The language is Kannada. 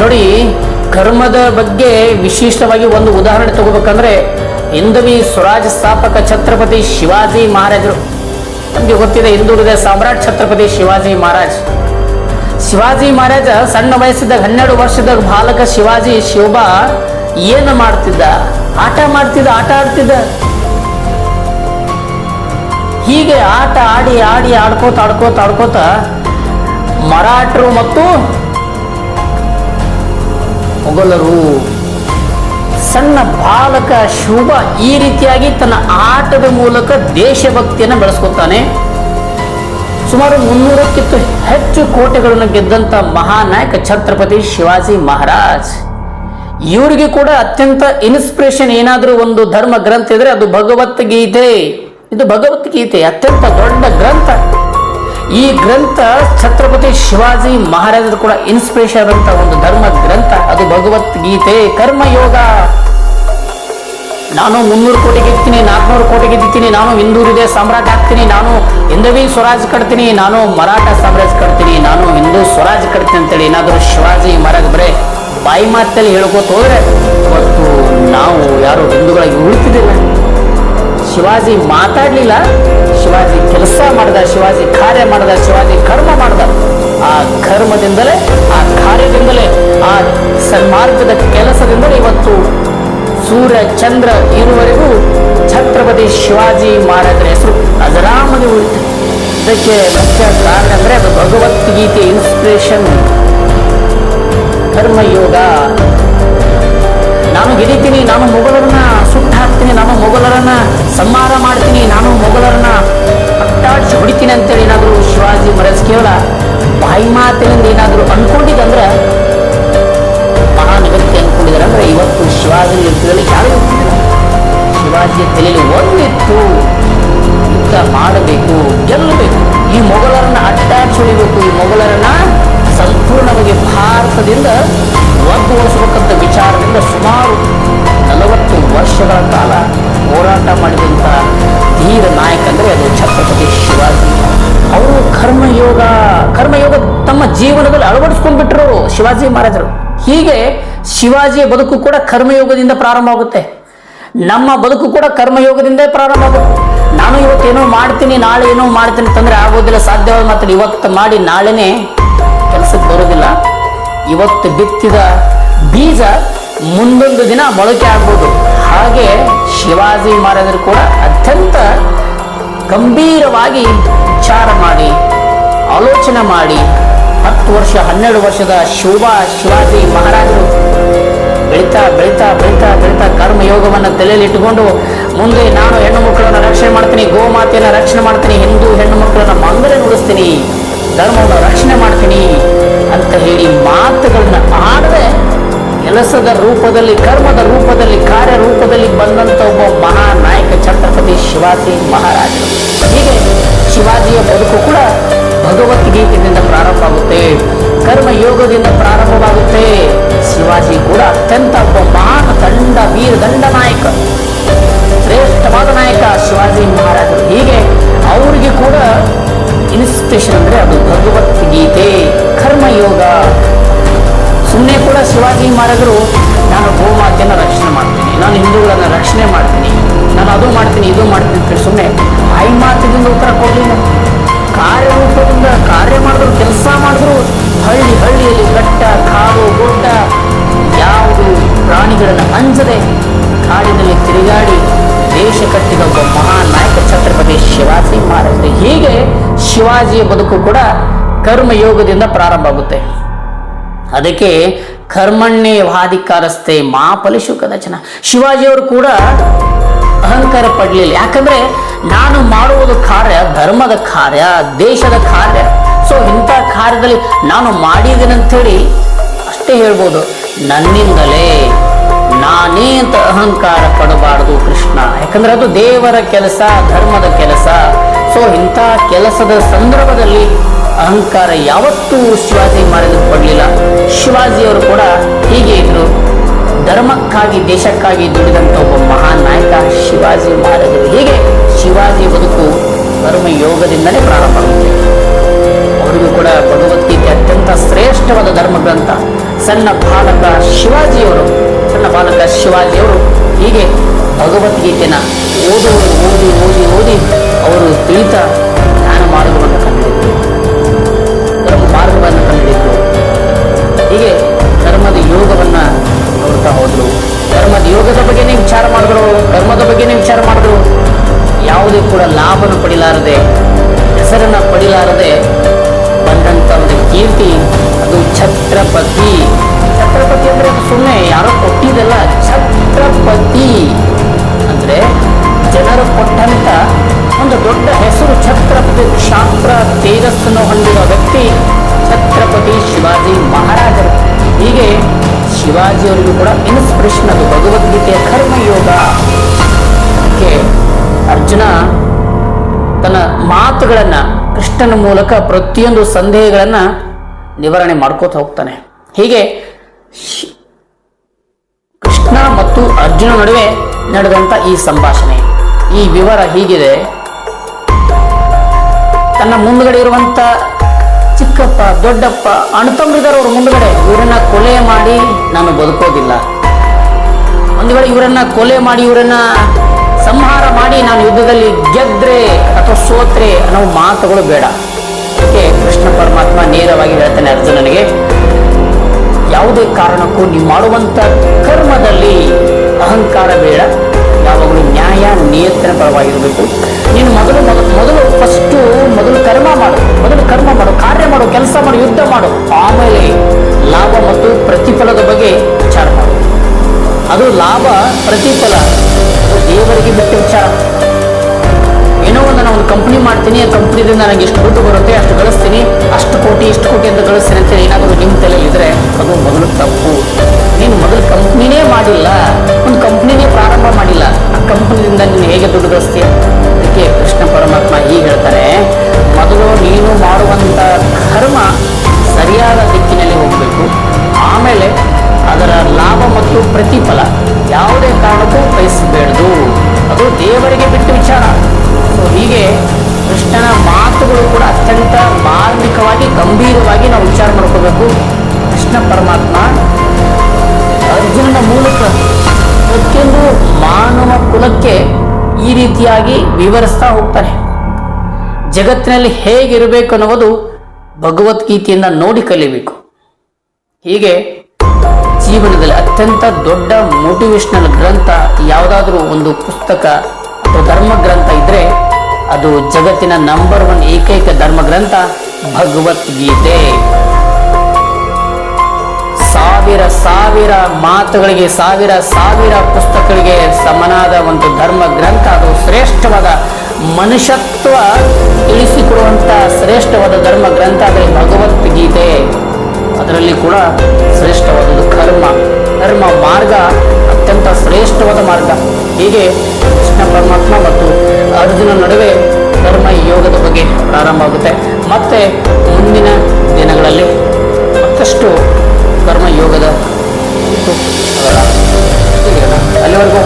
ನೋಡಿ, ಕರ್ಮದ ಬಗ್ಗೆ ವಿಶಿಷ್ಟವಾಗಿ ಒಂದು ಉದಾಹರಣೆ ತಗೋಬೇಕಂದ್ರೆ, ಹಿಂದವಿ ಸ್ವರಾಜ್ ಸ್ಥಾಪಕ ಛತ್ರಪತಿ ಶಿವಾಜಿ ಮಹಾರಾಜರು. ನಮಗೆ ಗೊತ್ತಿದೆ ಹಿಂದುಳಿದ ಸಾಮ್ರಾಟ್ ಛತ್ರಪತಿ ಶಿವಾಜಿ ಮಹಾರಾಜ್. ಶಿವಾಜಿ ಮಹಾರಾಜ ಸಣ್ಣ ವಯಸ್ಸಿದ್ದಾಗ ಹನ್ನೆರಡು ವರ್ಷದ ಬಾಲಕ ಶಿವಾಜಿ ಶಿವಬ ಏನು ಮಾಡ್ತಿದ್ದ? ಆಟ ಮಾಡ್ತಿದ್ದ, ಆಟ ಆಡ್ತಿದ್ದ. ಹೀಗೆ ಆಟ ಆಡಿ ಆಡಿ, ಆಡ್ಕೋತ ಆಡ್ಕೋತ ಆಡ್ಕೋತ ಮರಾಠರು ಮತ್ತು ಮೊಘಲರು ಸಣ್ಣ ಬಾಲಕ ಶುಭ ಈ ರೀತಿಯಾಗಿ ತನ್ನ ಆಟದ ಮೂಲಕ ದೇಶಭಕ್ತಿಯನ್ನು ಬೆಳೆಸ್ಕೊತಾನೆ. ಸುಮಾರು ಮುನ್ನೂರಕ್ಕಿಂತ ಹೆಚ್ಚು ಕೋಟೆಗಳನ್ನು ಗೆದ್ದಂತ ಮಹಾನಾಯಕ ಛತ್ರಪತಿ ಶಿವಾಜಿ ಮಹಾರಾಜ್. ಇವರಿಗೆ ಕೂಡ ಅತ್ಯಂತ ಇನ್ಸ್ಪಿರೇಷನ್ ಏನಾದರೂ ಒಂದು ಧರ್ಮ ಗ್ರಂಥ ಇದ್ರೆ ಅದು ಭಗವದ್ಗೀತೆ. ಇದು ಭಗವದ್ಗೀತೆ, ಅತ್ಯಂತ ದೊಡ್ಡ ಗ್ರಂಥ. ಈ ಗ್ರಂಥ ಛತ್ರಪತಿ ಶಿವಾಜಿ ಮಹಾರಾಜರು ಕೂಡ ಇನ್ಸ್ಪಿರೇಷನ್ ಆದಂತಹ ಒಂದು ಧರ್ಮ ಗ್ರಂಥ. ಅದು ಭಗವದ್ಗೀತೆ, ಕರ್ಮಯೋಗ. ನಾನು ಮುನ್ನೂರು ಕೋಟಿ ಗೆದ್ದೀನಿ ನಾಲ್ಕುನೂರು ಕೋಟಿ ಗೆದ್ದೀನಿ ನಾನು ಹಿಂದೂರಿದೆ, ಸಾಮ್ರಾಟ್ ಆಗ್ತೀನಿ, ನಾನು ಹಿಂದವಿ ಸ್ವರಾಜ್ ಕಟ್ತೀನಿ, ನಾನು ಮರಾಠ ಸಾಮ್ರಾಜ್ಯ ಕಟ್ತೀನಿ, ನಾನು ಹಿಂದೂ ಸ್ವರಾಜ್ ಕಟ್ತೀನಿ ಅಂತೇಳಿ ಏನಾದರೂ ಶಿವಾಜಿ ಮಹಾರಾಜ್ ಬರೇ ಬಾಯಿ ಮಾತಲ್ಲಿ ಹೇಳ್ಕೋತ ಹೋದ್ರೆ ನಾವು ಯಾರು ಹಿಂದೂಗಳಾಗಿ ಉಳಿತಿದ್ದಿಲ್ಲ ಶಿವಾಜಿ ಮಾತಾಡ್ಲಿಲ್ಲ. ಶಿವಾಜಿ ಕೆಲಸ ಮಾಡಿದ, ಶಿವಾಜಿ ಕಾರ್ಯ ಮಾಡಿದ, ಶಿವಾಜಿ ಕರ್ಮ ಮಾಡಿದ. ಆ ಕರ್ಮದಿಂದಲೇ, ಆ ಕಾರ್ಯದಿಂದಲೇ, ಆ ಸನ್ಮಾರ್ಗದ ಕೆಲಸದಿಂದಲೇ ಇವತ್ತು ಸೂರ್ಯ, ಚಂದ್ರ ಇರುವವರೆಗೂ ಛತ್ರಪತಿ ಶಿವಾಜಿ ಮಹಾರಾಜರ ಹೆಸರು ಅಜರಾಮದಿ ಉಳಿತು ಇದಕ್ಕೆ ಮುಖ್ಯ ಕಾರಣ ಅಂದ್ರೆ ಅದು ಭಗವದ್ಗೀತೆ ಇನ್ಸ್ಪಿರೇಷನ್ ಕರ್ಮಯೋಗ. ನಾನು ಗೆದಿತೀನಿ ನಾನು ಮೊಘಲರನ್ನ ಸುಟ್ಟು ಹಾಕ್ತೀನಿ ನಾನು ಮೊಘಲರನ್ನ ಸಂಹಾರ ಮಾಡ್ತೀನಿ, ನಾನು ಮೊಘಲರನ್ನ ಕೇವಲ ಬಾಯಿ ಮಾತಿನಿಂದ ಏನಾದರೂ ಅನ್ಕೊಂಡಿದ್ದಂದ್ರೆ ಮಹಾನ್ ವ್ಯಕ್ತಿ ಅನ್ಕೊಂಡಿದ್ದಾರೆ. ಅಂದ್ರೆ ಇವತ್ತು ಶಿವಾಜಿ ಯುದ್ಧದಲ್ಲಿ ಯಾರು ಶಿವಾಜಿಯ ತಲೆಯಲ್ಲಿ ಒಂದಿತ್ತು. ಯುದ್ಧ ಮಾಡಬೇಕು, ಗೆಲ್ಲಬೇಕು. ಈ ಮೊಘಲರನ್ನ ಅಟ್ಯಾಚ್ ಹೊಡಿಬೇಕು. ಈ ಮೊಘಲರನ್ನ ಸಂಪೂರ್ಣವಾಗಿ ಭಾರತದಿಂದ ಒಗ್ಗೂಡಿಸಬೇಕಂತ ವಿಚಾರದಿಂದ ಸುಮಾರು ನಲವತ್ತು ವರ್ಷಗಳ ಕಾಲ ಹೋರಾಟ ಮಾಡಿದಂಥ ಧೀರ ನಾಯಕ ಅಂದ್ರೆ ಅದು ಛತ್ರಪತಿ ಶಿವಾಜಿ. ಜೀವನದಲ್ಲಿ ಅಳವಡಿಸ್ಕೊಂಡ್ಬಿಟ್ರು ಶಿವಾಜಿ ಮಹಾರಾಜರು. ಹೀಗೆ ಶಿವಾಜಿಯ ಬದುಕು ಕೂಡ ಕರ್ಮಯೋಗದಿಂದ ಪ್ರಾರಂಭ ಆಗುತ್ತೆ. ನಮ್ಮ ಬದುಕು ಕೂಡ ಕರ್ಮಯೋಗದಿಂದ ಪ್ರಾರಂಭ ಆಗುತ್ತೆ. ನಾನು ಇವತ್ತೇನೋ ಮಾಡ್ತೀನಿ, ನಾಳೆ ಏನೋ ಮಾಡ್ತೀನಿ ತಂದ್ರೆ ಆಗೋದಿಲ್ಲ ಸಾಧ್ಯವಾದ ಮಾತ್ರ. ಇವತ್ತು ಮಾಡಿ ನಾಳೆನೆ ಕೆಲಸಕ್ಕೆ ಬರೋದಿಲ್ಲ. ಇವತ್ತು ಬಿತ್ತಿದ ಬೀಜ ಮುಂದೊಂದು ದಿನ ಮೊಳಕೆ ಆಗ್ಬೋದು. ಹಾಗೆ ಶಿವಾಜಿ ಮಹಾರಾಜರು ಕೂಡ ಅತ್ಯಂತ ಗಂಭೀರವಾಗಿ ವಿಚಾರ ಮಾಡಿ, ಆಲೋಚನೆ ಮಾಡಿ ಹತ್ತು ವರ್ಷ, ಹನ್ನೆರಡು ವರ್ಷದ ಶೋಭಾ ಶಿವಾಜಿ ಮಹಾರಾಜರು ಬೆಳೀತಾ ಬೆಳೀತಾ ಬೆಳೀತಾ ಬೆಳೀತಾ ಕರ್ಮಯೋಗವನ್ನು ತಲೆಯಲ್ಲಿ ಇಟ್ಟುಕೊಂಡು ಮುಂದೆ ನಾನು ಹೆಣ್ಣು ಮಕ್ಕಳನ್ನು ರಕ್ಷಣೆ ಮಾಡ್ತೀನಿ, ಗೋಮಾತೆಯನ್ನು ರಕ್ಷಣೆ ಮಾಡ್ತೀನಿ, ಹಿಂದೂ ಹೆಣ್ಣು ಮಕ್ಕಳನ್ನು ಮಂಗಲ ನುಡಿಸ್ತೀನಿ, ಧರ್ಮವನ್ನು ರಕ್ಷಣೆ ಮಾಡ್ತೀನಿ ಅಂತ ಹೇಳಿ ಮಾತುಗಳನ್ನ ಆಡದೆ ಕೆಲಸದ ರೂಪದಲ್ಲಿ, ಕರ್ಮದ ರೂಪದಲ್ಲಿ ಕಾರ್ಯ ರೂಪದಲ್ಲಿ ಬಂದಂತ ಒಬ್ಬ ಮಹಾನಾಯಕ ನಾಯಕ ಛತ್ರಪತಿ ಶಿವಾಜಿ ಮಹಾರಾಜರು. ಹೀಗೆ ಶಿವಾಜಿಯ ಬದುಕು ಕೂಡ ಭಗವದ್ಗೀತೆಯಿಂದ ಪ್ರಾರಂಭ ಆಗುತ್ತೆ ಕರ್ಮಯೋಗದಿಂದ ಪ್ರಾರಂಭವಾಗುತ್ತೆ. ಶಿವಾಜಿ ಕೂಡ ಅತ್ಯಂತ ಒಬ್ಬ ಮಹಾನ್ ದಂಡ ವೀರ, ದಂಡ ನಾಯಕ, ಶ್ರೇಷ್ಠವಾದ ನಾಯಕ ಶಿವಾಜಿ ಮಹಾರಾಜರು. ಹೀಗೆ ಅವರಿಗೆ ಕೂಡ ಇನ್ಸ್ಪಿರೇಷನ್ ಅಂದ್ರೆ ಅದು ಭಗವದ್ಗೀತೆ, ಕರ್ಮಯೋಗ. ಸುಮ್ಮನೆ ಕೂಡ ಶಿವಾಜಿ ಮಹಾರಾಜರು, ನಾನು ಗೋಮಾತೆಯನ್ನು ರಕ್ಷಣೆ ಮಾಡ್ತೀನಿ, ನಾನು ಹಿಂದೂಗಳನ್ನು ರಕ್ಷಣೆ ಮಾಡ್ತೀನಿ, ನಾನು ಅದು ಮಾಡ್ತೀನಿ, ಇದು ಮಾಡ್ತೀನಿ ಅಂತ ಸುಮ್ಮನೆ ಐ ಮಾತಿನಿಂದ ಉತ್ತರ ಕೊಡಲಿಲ್ಲ. ಕಾರ್ಯರೂಪದಿಂದ ಕಾರ್ಯ ಮಾಡಿದ್ರು, ಕೆಲಸ ಮಾಡಿದ್ರು, ಹಳ್ಳಿ ಹಳ್ಳಿಯಲ್ಲಿ ಬೆಟ್ಟ ಕಾವು ಗುಡ್ಡ, ಯಾವುದು ಪ್ರಾಣಿಗಳನ್ನು ಹಂಚದೆ ಕಾಡಿನಲ್ಲಿ ತಿರುಗಾಡಿ ದೇಶ ಕಟ್ಟಿದ ಒಬ್ಬ ಮಹಾನ್ ನಾಯಕ ಛತ್ರಪತಿ ಶಿವಾಜಿ ಮಹಾರಾಜ. ಹೀಗೆ ಶಿವಾಜಿಯ ಬದುಕು ಕೂಡ ಕರ್ಮಯೋಗದಿಂದ ಪ್ರಾರಂಭ ಆಗುತ್ತೆ. ಅದಕ್ಕೆ ಕರ್ಮಣ್ಣೇ ವಾದಿಕಾರಸ್ತೆ ಮಾ ಕದಚನ ಶಿವಾಜಿಯವರು ಕೂಡ ಅಹಂಕಾರ ಪಡಲಿಲ್ಲ. ಯಾಕಂದ್ರೆ ನಾನು ಮಾಡುವುದು ಕಾರ್ಯ, ಧರ್ಮದ ಕಾರ್ಯ, ದೇಶದ ಕಾರ್ಯ. ಸೊ ಇಂಥ ಕಾರ್ಯದಲ್ಲಿ ನಾನು ಮಾಡಿದ್ದೇನೆ ಅಂತೇಳಿ ಅಷ್ಟೇ ಹೇಳ್ಬೋದು. ನನ್ನಿಂದಲೇ ನಾನೇ ಅಂತ ಅಹಂಕಾರ ಪಡಬಾರದು ಕೃಷ್ಣ. ಯಾಕಂದ್ರೆ ಅದು ದೇವರ ಕೆಲಸ, ಧರ್ಮದ ಕೆಲಸ. ಸೊ ಇಂಥ ಕೆಲಸದ ಸಂದರ್ಭದಲ್ಲಿ ಅಹಂಕಾರ ಯಾವತ್ತೂ ಶಿವಾಜಿ ಮಾಡಿದ ಪಡಲಿಲ್ಲ. ಶಿವಾಜಿಯವರು ಕೂಡ ಹೀಗೆ ಇದ್ರು. ಧರ್ಮಕ್ಕಾಗಿ, ದೇಶಕ್ಕಾಗಿ ದುಡಿದಂಥ ಒಬ್ಬ ಮಹಾನ್ ನಾಯಕ ಶಿವಾಜಿ ಮಹಾರಾಜರು. ಹೀಗೆ ಶಿವಾಜಿ ಬದುಕು ಧರ್ಮಯೋಗದಿಂದಲೇ ಪ್ರಾರಂಭ ಆಗುತ್ತೆ. ಅವರಿಗೂ ಕೂಡ ಭಗವದ್ಗೀತೆ ಅತ್ಯಂತ ಶ್ರೇಷ್ಠವಾದ ಧರ್ಮ ಗ್ರಂಥ ಸಣ್ಣ ಬಾಲಕ ಶಿವಾಜಿಯವರು, ಸಣ್ಣ ಬಾಲಕ ಶಿವಾಜಿಯವರು ಹೀಗೆ ಭಗವದ್ಗೀತೆನ ಓದುವರು ಓದಿ ಓದಿ ಓದಿ ಅವರು ತಿಳಿತ ಹೋದ್ರು ಧರ್ಮದ ಯೋಗದ ಬಗ್ಗೆನೇ ವಿಚಾರ ಮಾಡಿದ್ರು, ಧರ್ಮದ ಬಗ್ಗೆನೇ ವಿಚಾರ ಮಾಡಿದ್ರು. ಯಾವುದೇ ಕೂಡ ಲಾಭನ ಪಡಿಲಾರದೆ, ಹೆಸರನ್ನ ಪಡಿಲಾರದೆ ಬಂದಂತ ಒಂದು ಕೀರ್ತಿ, ಅದು ಛತ್ರಪತಿ. ಛತ್ರಪತಿ ಅಂದರೆ ಅದು ಸುಮ್ಮನೆ ಯಾರೋ ಕೊಟ್ಟಿದ್ದಲ್ಲ, ಛತ್ರಪತಿ. ಅಂದ್ರೆ ಜನರು ಕೊಟ್ಟಂಥ ಒಂದು ದೊಡ್ಡ ಹೆಸರು ಛತ್ರಪತಿ ಕ್ಷಾತ್ರ ತೇಜಸ್ಸನ್ನು ಹೊಂದಿರುವ ವ್ಯಕ್ತಿ ಛತ್ರಪತಿ ಶಿವಾಜಿ ಮಹಾರಾಜರು. ಹೀಗೆ ಶಿವಾಜಿಯವರಿಗೂ ಕೂಡ ಇನ್ಸ್ಪಿರೇಷನ್ ಅದು ಭಗವದ್ಗೀತೆಯ ಕರ್ಮಯೋಗಕ್ಕೆ ಅರ್ಜುನ ತನ್ನ ಮಾತುಗಳನ್ನ ಕೃಷ್ಣನ ಮೂಲಕ ಪ್ರತಿಯೊಂದು ಸಂದೇಹಗಳನ್ನ ನಿವಾರಣೆ ಮಾಡ್ಕೋತ ಹೋಗ್ತಾನೆ. ಹೀಗೆ ಕೃಷ್ಣ ಮತ್ತು ಅರ್ಜುನ ನಡುವೆ ನಡೆದಂತ ಈ ಸಂಭಾಷಣೆ. ಈ ವಿವರ ಹೀಗಿದೆ. ತನ್ನ ಮುಂದ್ಗಡೆ ಇರುವಂತ ಚಿಕ್ಕಪ್ಪ, ದೊಡ್ಡಪ್ಪ, ಅಣ್ಣತಮ್ಮರಿದ್ದಾರೆ ಅವ್ರ ಮುಂದ್ಗಡೆ. ಇವರನ್ನ ಕೊಲೆ ಮಾಡಿ ನಾನು ಬದುಕೋದಿಲ್ಲ. ಒಂದು ವೇಳೆ ಇವರನ್ನ ಕೊಲೆ ಮಾಡಿ, ಇವರನ್ನ ಸಂಹಾರ ಮಾಡಿ ನಾನು ಯುದ್ಧದಲ್ಲಿ ಗೆದ್ರೆ ಅಥವಾ ಸೋತ್ರೆ ಅನ್ನೋ ಮಾತುಗಳು ಬೇಡ. ಅದಕ್ಕೆ ಕೃಷ್ಣ ಪರಮಾತ್ಮ ನೇರವಾಗಿ ಹೇಳ್ತಾನೆ ಅರ್ಜುನನಿಗೆ, ಯಾವುದೇ ಕಾರಣಕ್ಕೂ ನೀವು ಮಾಡುವಂತ ಕರ್ಮದಲ್ಲಿ ಅಹಂಕಾರ ಬೇಡ. ಯಾವಾಗಲೂ ನ್ಯಾಯ, ನಿಯಂತ್ರಣ ಪರವಾಗಿರಬೇಕು ನೀನು ಮೊದಲು ಮೊದಲು ಫಸ್ಟು ಮೊದಲು ಕರ್ಮ ಮಾಡು, ಮೊದಲು ಕರ್ಮ ಮಾಡು. ಮಾಡು, ಕೆಲಸ ಮಾಡು, ಯುದ್ಧ ಮಾಡು. ಆಮೇಲೆ ಲಾಭ ಮತ್ತು ಪ್ರತಿಫಲದ ಬಗ್ಗೆ ವಿಚಾರ ಮಾಡು. ಅದು ಲಾಭ, ಪ್ರತಿಫಲ. ದೇವರಿಗೆ ಬಿಟ್ಟ ವಿಚಾರ. ಏನೋ ಒಂದು ನಾನು ಒಂದು ಕಂಪ್ನಿ ಮಾಡ್ತೀನಿ, ಆ ಕಂಪ್ನಿದಿಂದ ನನಗೆ ಎಷ್ಟು ದುಡ್ಡು ಬರುತ್ತೆ, ಅಷ್ಟು ಗಳಿಸ್ತೀನಿ, ಅಷ್ಟು ಕೋಟಿ, ಇಷ್ಟು ಕೋಟಿ ಅಂತ ಗಳಿಸ್ತೀನಿ ಅಂತ ಏನಾದರೂ ನಿಮ್ಮ ತಲೆಯಲ್ಲಿ ಇದ್ರೆ ಅದು ಮೊದಲು ತಪ್ಪು. ಪ್ರತಿಫಲ ಯಾವುದೇ ಕಾರಣಕ್ಕೂ ಬಯಸಬೇಡದು ಅದು ದೇವರಿಗೆ ಬಿಟ್ಟ ವಿಚಾರ. ಸೊ, ಹೀಗೆ ಕೃಷ್ಣನ ಮಾತುಗಳು ಕೂಡ ಅತ್ಯಂತ ಮಾರ್ಮಿಕವಾಗಿ, ಗಂಭೀರವಾಗಿ ನಾವು ವಿಚಾರ ಮಾಡ್ಕೋಬೇಕು. ಕೃಷ್ಣ ಪರಮಾತ್ಮ ಅರ್ಜುನನ ಮೂಲಕ ಪ್ರತಿಯೊಂದು ಮಾನವ ಕುಲಕ್ಕೆ ಈ ರೀತಿಯಾಗಿ ವಿವರಿಸ್ತಾ ಹೋಗ್ತಾರೆ ಜಗತ್ತಿನಲ್ಲಿ ಹೇಗಿರಬೇಕು ಅನ್ನುವುದು ಭಗವದ್ಗೀತೆಯಿಂದ ನೋಡಿ ಕಲಿಬೇಕು. ಹೀಗೆ ಜೀವನದಲ್ಲಿ ಅತ್ಯಂತ ದೊಡ್ಡ ಮೋಟಿವೇಶ್ನಲ್ ಗ್ರಂಥ, ಯಾವುದಾದ್ರೂ ಒಂದು ಪುಸ್ತಕ ಅಥವಾ ಧರ್ಮ ಗ್ರಂಥ ಇದ್ರೆ ಅದು ಜಗತ್ತಿನ ನಂಬರ್ ಒನ್ ಏಕೈಕ ಧರ್ಮ ಗ್ರಂಥ ಭಗವದ್ಗೀತೆ ಸಾವಿರ ಸಾವಿರ ಮಾತುಗಳಿಗೆ, ಸಾವಿರ ಸಾವಿರ ಪುಸ್ತಕಗಳಿಗೆ ಸಮನಾದ ಒಂದು ಧರ್ಮ ಗ್ರಂಥ ಅದು ಶ್ರೇಷ್ಠವಾದ ಮನುಷ್ಯತ್ವ ತಿಳಿಸಿಕೊಡುವಂತಹ ಶ್ರೇಷ್ಠವಾದ ಧರ್ಮ ಗ್ರಂಥ ಅಂದರೆ ಭಗವದ್ಗೀತೆ ಅದರಲ್ಲಿ ಕೂಡ ಶ್ರೇಷ್ಠವಾದದ್ದು ಕರ್ಮ. ಕರ್ಮ ಮಾರ್ಗ ಅತ್ಯಂತ ಶ್ರೇಷ್ಠವಾದ ಮಾರ್ಗ. ಹೀಗೆ ಕೃಷ್ಣ ಪರಮಾತ್ಮ ಮತ್ತು ಅರ್ಜುನ ನಡುವೆ ಕರ್ಮ ಯೋಗದ ಬಗ್ಗೆ ಪ್ರಾರಂಭ ಆಗುತ್ತೆ. ಮತ್ತೆ ಮುಂದಿನ ದಿನಗಳಲ್ಲಿ ಮತ್ತಷ್ಟು ಕರ್ಮ ಯೋಗದ ಅಲ್ಲಿವರೆಗೂ